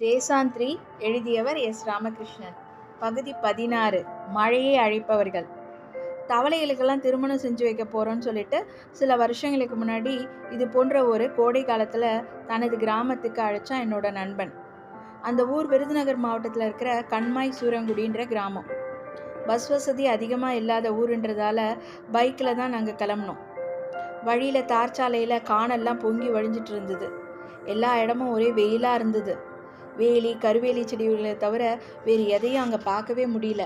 தேசாந்திரி எழுதியவர் எஸ். ராமகிருஷ்ணன். பகுதி பதினாறு மழையை அழைப்பவர்கள். தவளைகளுக்கெல்லாம் திருமணம் செஞ்சு வைக்க போகிறோன்னு சொல்லிட்டு சில வருஷங்களுக்கு முன்னாடி இது போன்ற ஒரு கோடை காலத்தில் தனது கிராமத்துக்கு அழைச்சான் என்னோட நண்பன். அந்த ஊர் விருதுநகர் மாவட்டத்தில் இருக்கிற கண்மாய் சூரங்குடின்ற கிராமம். பஸ் வசதி அதிகமாக இல்லாத ஊருன்றதால பைக்கில் தான் நாங்கள் கிளம்புனோம். வழியில் தார் சாலையில் காணெல்லாம் பொங்கி வழிஞ்சிட்டு இருந்தது. எல்லா இடமும் ஒரே வெயிலாக இருந்தது. வேலி கருவேலி செடிகளை தவிர வேறு எதையும் அங்கே பார்க்கவே முடியல.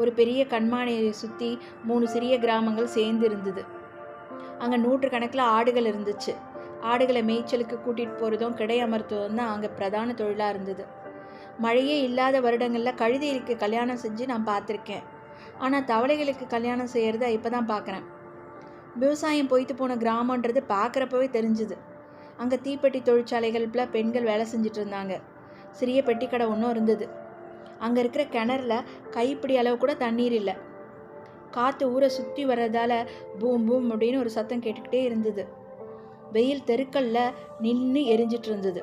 ஒரு பெரிய கண்மானையை சுற்றி மூணு சிறிய கிராமங்கள் சேர்ந்து இருந்தது அங்கே நூற்றுக்கணக்கில் ஆடுகள் இருந்துச்சு. ஆடுகளை மேய்ச்சலுக்கு கூட்டிகிட்டு போகிறதும் கிடை அமர்த்துவதும் தான் அங்கே பிரதான தொழிலாக இருந்தது. மழையே இல்லாத வருடங்களில் கழுதைகளுக்கு கல்யாணம் செஞ்சு நான் பார்த்துருக்கேன். ஆனால் தவளைகளுக்கு கல்யாணம் செய்கிறத இப்போ தான் பார்க்குறேன் விவசாயம் பொய்த்து போன கிராமன்றது பார்க்குறப்பவே தெரிஞ்சுது. அங்கே தீப்பெட்டி தொழிற்சாலைகளில் பெண்கள் வேலை செஞ்சுட்டு இருந்தாங்க சிறிய பெட்டி கடை ஒன்றும் இருந்தது. அங்கே இருக்கிற கிணறுல கைப்பிடி அளவு கூட தண்ணீர் இல்லை. காற்று ஊரை சுற்றி வர்றதால பூம் பூம் அப்படின்னு ஒரு சத்தம் கேட்டுக்கிட்டே இருந்தது. வெயில் தெருக்கல்ல நின்று எரிஞ்சிட்டு இருந்தது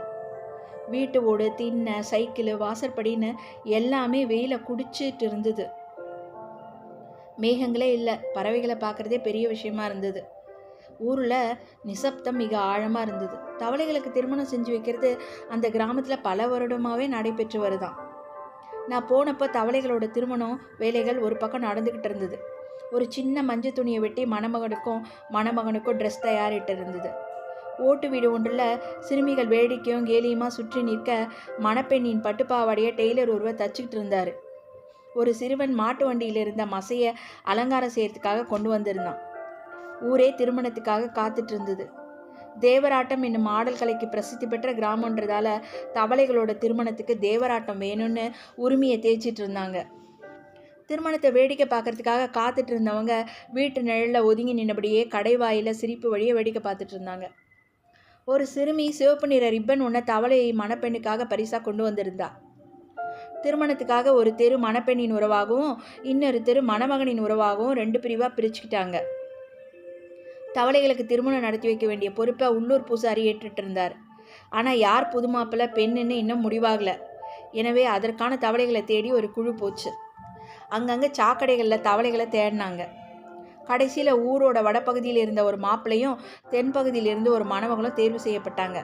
வீட்டு ஓடு திண்ணை சைக்கிள் வாசற்படின்னு எல்லாமே வெயில குடிச்சிட்டு இருந்தது மேகங்களே இல்லை. பறவைகளை பார்க்குறதே பெரிய விஷயமா இருந்தது. ஊரில் நிசப்தம் மிக ஆழமாக இருந்தது. தவளைகளுக்கு திருமணம் செஞ்சு வைக்கிறது அந்த கிராமத்தில் பல வருடமாகவே நடைபெற்று வருதான் நான் போனப்போ தவளைகளோட திருமணம் வேலைகள் ஒரு பக்கம் நடந்துக்கிட்டு இருந்தது. ஒரு சின்ன மஞ்சள் துணியை வெட்டி மணமகனுக்கும் மணமகனுக்கும் ட்ரெஸ் தயாரிட்டு இருந்தது. ஓட்டு வீடு ஒன்றில் சிறுமிகள் வேடிக்கையும் கேலியுமா சுற்றி நிற்க மணப்பெண்ணின் பட்டுப்பாவாடையை டெய்லர் ஒருவர் தச்சுக்கிட்டு இருந்தார். ஒரு சிறுவன் மாட்டு வண்டியில் இருந்த மசையை அலங்காரம் செய்யறதுக்காக கொண்டு வந்திருந்தான். ஊரே திருமணத்துக்காக காத்துட்டு இருந்தது தேவராட்டம் என்னும் ஆடல் கலைக்கு பிரசித்தி பெற்ற கிராமன்றதால தவளைகளோட திருமணத்துக்கு தேவராட்டம் வேணும்னு உரிமையை தேய்ச்சிட்டு இருந்தாங்க திருமணத்தை வேடிக்கை பார்க்கறதுக்காக காத்துட்டு இருந்தவங்க வீட்டு நிழலில் ஒதுங்கி நின்னபடியே கடைவாயில் சிரிப்பு வழியை வேடிக்கை பார்த்துட்டு இருந்தாங்க ஒரு சிறுமி சிவப்பு நிற ரிப்பன் ஒன்று தவளையை மணப்பெண்ணுக்காக பரிசாக கொண்டு வந்திருந்தா. திருமணத்துக்காக ஒரு தெரு மணப்பெண்ணின் உறவாகவும் இன்னொரு தெரு மணமகனின் உறவாகவும் ரெண்டு பிரிவாக பிரிச்சுக்கிட்டாங்க. தவளைகளுக்கு திருமணம் நடத்தி வைக்க வேண்டிய பொறுப்பை உள்ளூர் பூசாரி ஏற்றுட்டு இருந்தார் ஆனால் யார் புது மாப்பிள்ளை பெண்ணுன்னு இன்னும் முடிவாகலை. எனவே அதற்கான தவளைகளை தேடி ஒரு குழு போச்சு. அங்கங்கே சாக்கடைகளில் தவளைகளை தேடினாங்க. கடைசியில் ஊரோட வடப்பகுதியில் இருந்த ஒரு மாப்பிள்ளையும் தென்பகுதியில் இருந்து ஒரு மணமகளும் தேர்வு செய்யப்பட்டாங்க.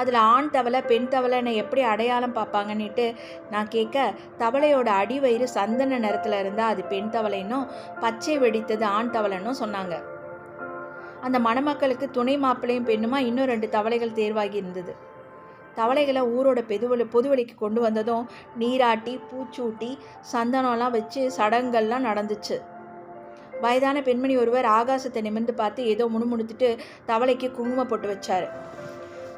அதில் ஆண் தவளை பெண் தவளைன்னு எப்படி அடையாளம் பார்ப்பாங்கன்னுட்டு நான் கேட்க தவளையோட அடிவயிறு சந்தன நிறத்தில் இருந்தால் அது பெண் தவளைன்னும் பச்சை வெடித்தது ஆண் தவளைன்னும் சொன்னாங்க. அந்த மணமக்களுக்கு துணை மாப்பிள்ளையும் பெண்ணுமா இன்னும் ரெண்டு தவளைகள் தேர்வாகி இருந்தது. தவளைகளை ஊரோட பெதுவெளி பொதுவெளிக்கு கொண்டு வந்ததும் நீராட்டி பூச்சூட்டி சந்தனம்லாம் வச்சு சடங்கெல்லாம் நடந்துச்சு. வயதான பெண்மணி ஒருவர் ஆகாசத்தை நிமிர்ந்து பார்த்து ஏதோ முணுமுணுத்துட்டு தவளைக்கு குங்குமம் போட்டு வச்சார்.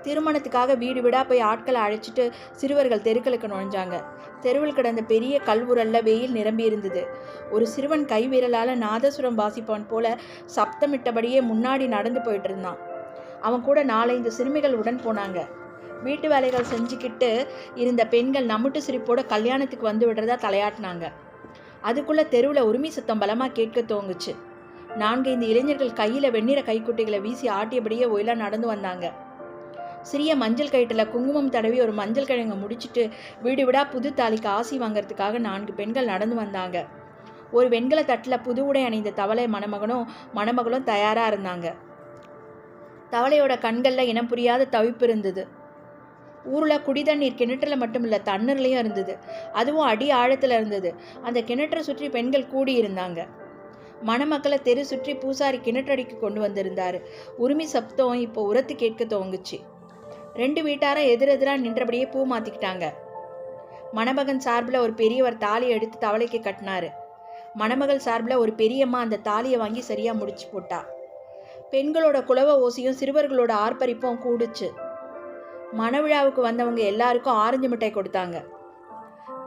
திருமணத்துக்காக வீடு வீடாக போய் ஆட்களை அழைச்சிட்டு சிறுவர்கள் தெருக்களுக்கு நுழைஞ்சாங்க. தெருவில் கிடந்த பெரிய கல்வுரல்ல வெயில் நிரம்பி இருந்தது. ஒரு சிறுவன் கை விரலால் நாதசுரம் வாசிப்பவன் போல சப்தமிட்டபடியே முன்னாடி நடந்து போயிட்டு இருந்தான். அவன் கூட நாலஞ்சு சிறுமிகள் உடன் போனாங்க. வீட்டு வேலைகள் செஞ்சுக்கிட்டு இருந்த பெண்கள் நம்முட்டு சிரிப்போட கல்யாணத்துக்கு வந்து விடுறதா தலையாட்டினாங்க. அதுக்குள்ள தெருவில் உரிமை சத்தம் பலமாக கேட்க தோங்குச்சு நான்கு இந்த இளைஞர்கள் கையில் வெண்ணிற கைக்குட்டைகளை வீசி ஆட்டியபடியே ஒயிலாக நடந்து வந்தாங்க. சிறிய மஞ்சள் கயிற்றில் குங்குமம் தடவி ஒரு மஞ்சள் கிழங்கை முடிச்சுட்டு வீடு விடா புது தாலிக்கு ஆசி வாங்கிறதுக்காக நான்கு பெண்கள் நடந்து வந்தாங்க. ஒரு வெண்கல தட்டில் புது உடை அணிந்த தவளை மணமகனும் மணமகளும் தயாராக இருந்தாங்க. தவளையோட கண்களில் இனம் புரியாத தவிப்பு இருந்தது. ஊரில் குடி தண்ணீர் கிணற்றில் மட்டும் இல்லை தண்ணீர்லேயும் இருந்தது. அதுவும் அடி ஆழத்தில் இருந்தது. அந்த கிணற்றை சுற்றி பெண்கள் கூடி இருந்தாங்க. மணமக்களை தெரு சுற்றி பூசாரி கிணற்றடிக்கு கொண்டு வந்திருந்தார். உரிமை சப்தம் இப்போ உரத்து கேட்க துவங்குச்சு. ரெண்டு வீட்டாரும் எதிரெதிராக நின்றபடியே பூ மாற்றிக்கிட்டாங்க மணமகன் சார்பில் ஒரு பெரியவர் தாலியை எடுத்து தவளைக்கு கட்டினாரு. மணமகள் சார்பில் ஒரு பெரியம்மா அந்த தாலியை வாங்கி சரியாக முடிச்சு போட்டா. பெண்களோட குலவ ஓசியும் சிறுவர்களோட ஆர்ப்பரிப்பும் கூடுச்சு. மணவிழாவுக்கு வந்தவங்க எல்லாருக்கும் ஆரஞ்சு மிட்டாய் கொடுத்தாங்க.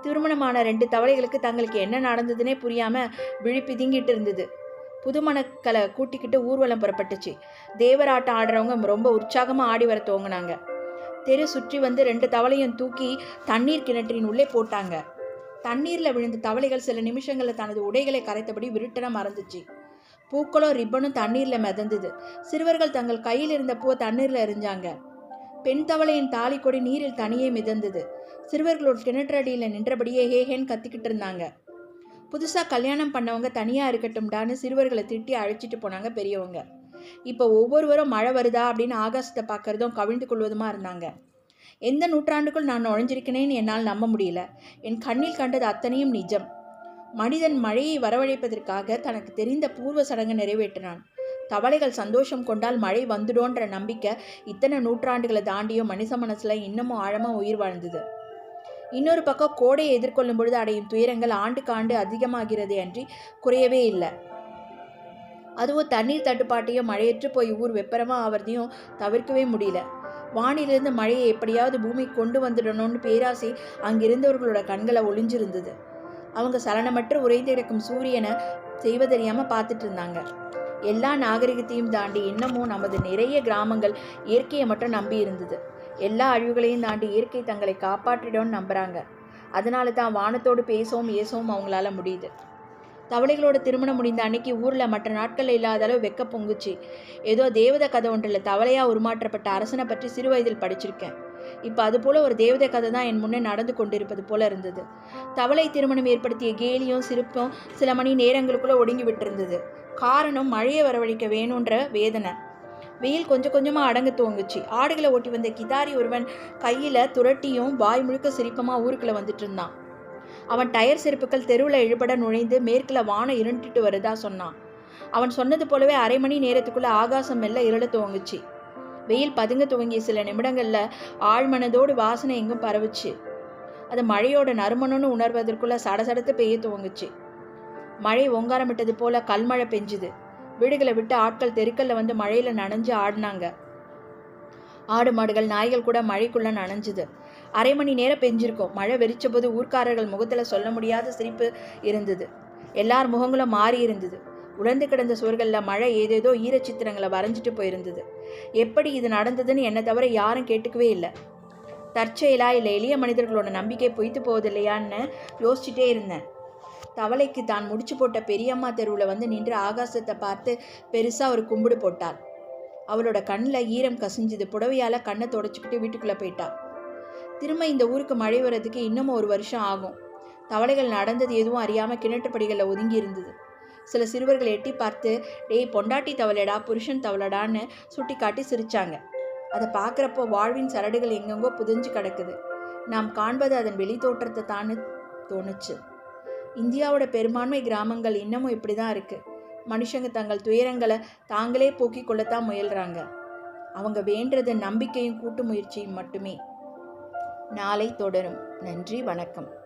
திருமணமான ரெண்டு தவளைகளுக்கு தங்களுக்கு என்ன நடந்ததுன்னே புரியாமல் விழி பிதுங்கிட்டு இருந்தது. புதுமணக்களை கூட்டிக்கிட்டு ஊர்வலம் புறப்பட்டுச்சு. தேவராட்டம் ஆடுறவங்க ரொம்ப உற்சாகமாக ஆடி வர துவங்கினாங்க. தெரு சுற்றி வந்து ரெண்டு தவளையும் தூக்கி தண்ணீர் கிணற்றின் உள்ளே போட்டாங்க. தண்ணீரில் விழுந்த தவளைகள் சில நிமிஷங்களில் தனது உடைகளை கரைத்தபடி விருட்டன மறந்துச்சு. பூக்களும் ரிப்பனும் தண்ணீரில் மிதந்தது. சிறுவர்கள் தங்கள் கையில் இருந்த பூ தண்ணீரில் எரிஞ்சாங்க பெண் தவளையின் தாலி கொடி நீரில் தனியே மிதந்தது. சிறுவர்களோட கிணற்றடியில் நின்றபடியே ஹேஹேன்னு கத்திக்கிட்டு இருந்தாங்க. புதுசாக கல்யாணம் பண்ணவங்க தனியாக இருக்கட்டும்டான்னு சிறுவர்களை திட்டி அழைச்சிட்டு போனாங்க பெரியவங்க. இப்போ ஒவ்வொருவரும் மழை வருதா அப்படின்னு ஆகாசத்தை பார்க்குறதும் கவிழ்ந்து கொள்வதுமா இருந்தாங்க. எந்த நூற்றாண்டுக்குள் நான் நுழைஞ்சிருக்கிறேன்னு என்னால் நம்ப முடியல. என் கண்ணில் கண்டது அத்தனையும் நிஜம். மனிதன் மழையை வரவழைப்பதற்காக தனக்கு தெரிந்த பூர்வ சடங்கு நிறைவேற்றினான். தவளைகள் சந்தோஷம் கொண்டால் மழை வந்துடோன்ற நம்பிக்கை இத்தனை நூற்றாண்டுகளை தாண்டியும் மனுஷ மனசில் இன்னமும் ஆழமாக உயிர் வாழ்ந்தது. இன்னொரு பக்கம் கோடையை எதிர்கொள்ளும் பொழுது அடையும் துயரங்கள் ஆண்டுக்கு ஆண்டு அதிகமாகிறது அன்றி குறையவே இல்லை. அதுவும் தண்ணீர் தட்டுப்பாட்டையும் மழையற்று போய் ஊர் வெப்பரமாக ஆவறதையும் தவிர்க்கவே முடியல. வானிலிருந்து மழையை எப்படியாவது பூமிக்கு கொண்டு வந்துடணும்னு பேராசை அங்கிருந்தவர்களோட கண்களை ஒளிஞ்சிருந்தது. அவங்க சலனமற்று உறைந்து கிடக்கும் சூரியனை செய்வதறியாமல் பார்த்துட்டு இருந்தாங்க எல்லா நாகரிகத்தையும் தாண்டி இன்னமும் நமது நிறைய கிராமங்கள் இயற்கையை மட்டும் நம்பி இருந்தது. எல்லா அழிவுகளையும் தாண்டி இயற்கை தங்களை காப்பாற்றிடும்னு நம்புகிறாங்க அதனால தான் வானத்தோடு பேசவும் ஏசவும் அவங்களால முடியுது. தவளைகளோட திருமணம் முடிந்த அன்னைக்கு ஊரில் மற்ற நாட்கள் இல்லாத அளவு வெக்க பொங்குச்சு. ஏதோ தேவத கதை ஒன்றில் தவளையாக உருமாற்றப்பட்ட அரசனை பற்றி சிறு வயதில் படிச்சிருக்கேன். இப்போ அது போல ஒரு தேவத கதை தான் என் முன்னே நடந்து கொண்டிருப்பது போல இருந்தது. தவளை திருமணம் ஏற்படுத்திய கேலியும் சிரிப்பும் சில மணி நேரங்களுக்குள்ள ஒடுங்கி விட்டிருந்தது. காரணம் மழையை வரவழைக்க வேணுன்ற வேதனை. வெயில் கொஞ்சம் கொஞ்சமாக அடங்க துவங்குச்சு. ஆடுகளை ஓட்டி வந்த கிதாரி ஒருவன் கையில் துரட்டியும் வாய் முழுக்க சிரிப்பமாக ஊருக்குள்ளே வந்துட்டு இருந்தான். அவன் டயர் செருப்புகள் தெருவில் இழுபட நுழைந்து மேற்கில் வானம் இருண்டுட்டு வருதா சொன்னான். அவன் சொன்னது போலவே அரை மணி நேரத்துக்குள்ளே ஆகாசம் மெல்ல இருள துவங்குச்சு. வெயில் பதுங்க துவங்கிய சில நிமிடங்களில் ஆழ்மனதோடு வாசனை எங்கும் பரவுச்சு. அது மழையோட நறுமணம்னு உணர்வதற்குள்ள சடசடத்து பெய்ய துவங்குச்சு. மழை ஒங்காரமிட்டது போல கல்மழை பெஞ்சுது. வீடுகளை விட்டு ஆட்கள் தெருக்கல்ல வந்து மழையில நனைஞ்சு ஆடினாங்க. ஆடு மாடுகள் நாய்கள் கூட மழைக்குள்ள நனைஞ்சுது. அரை மணி நேரம் பெஞ்சிருக்கும். மழை வெறிச்சபோது ஊர்க்காரர்கள் முகத்தில் சொல்ல முடியாத சிரிப்பு இருந்தது. எல்லார் முகங்களும் மாறி இருந்தது. உலர்ந்து கிடந்த சுவர்களில் மழை ஏதேதோ ஈரச்சித்திரங்களை வரைஞ்சிட்டு போயிருந்தது. எப்படி இது நடந்ததுன்னு என்னை தவிர யாரும் கேட்டுக்கவே இல்லை. தற்செயலா இல்லை எளிய மனிதர்களோட நம்பிக்கை பொய்த்து போவதில்லையான்னு யோசிச்சுட்டே இருந்தேன். தவளைக்கு தான் முடிச்சு போட்ட பெரியம்மா தெருவில் வந்து நின்று ஆகாசத்தை பார்த்து பெருசாக ஒரு கும்பிடு போட்டாள். அவளோட கண்ணில் ஈரம் கசிஞ்சுது. புடவையால் கண்ணை தொடச்சிக்கிட்டு வீட்டுக்குள்ளே போயிட்டாள் திரும்ப இந்த ஊருக்கு மழை வர்றதுக்கு இன்னும் ஒரு வருஷம் ஆகும். தவளைகள் நடந்தது எதுவும் அறியாமல் கிணற்றுப்படிகளில் ஒதுங்கி இருந்தது சில சிறுவர்கள் எட்டி பார்த்து டேய் பொண்டாட்டி தவளைடா புருஷன் தவளடான்னு சுட்டி காட்டி சிரிச்சாங்க. அதை பார்க்குறப்போ வாழ்வின் சரடுகள் எங்கெங்கோ புதிஞ்சு கிடக்குது. நாம் காண்பது அதன் வெளி தோற்றத்தை தான்னு தோணுச்சு. இந்தியாவோட பெரும்பான்மை கிராமங்கள் இன்னமும் இப்படி தான் இருக்குது மனுஷங்க தங்கள் துயரங்களை தாங்களே போக்கிக் கொள்ளத்தான் முயல்கிறாங்க அவங்க வேண்டது நம்பிக்கையும் கூட்டு முயற்சியும் மட்டுமே. நாளை தொடரும். நன்றி வணக்கம்.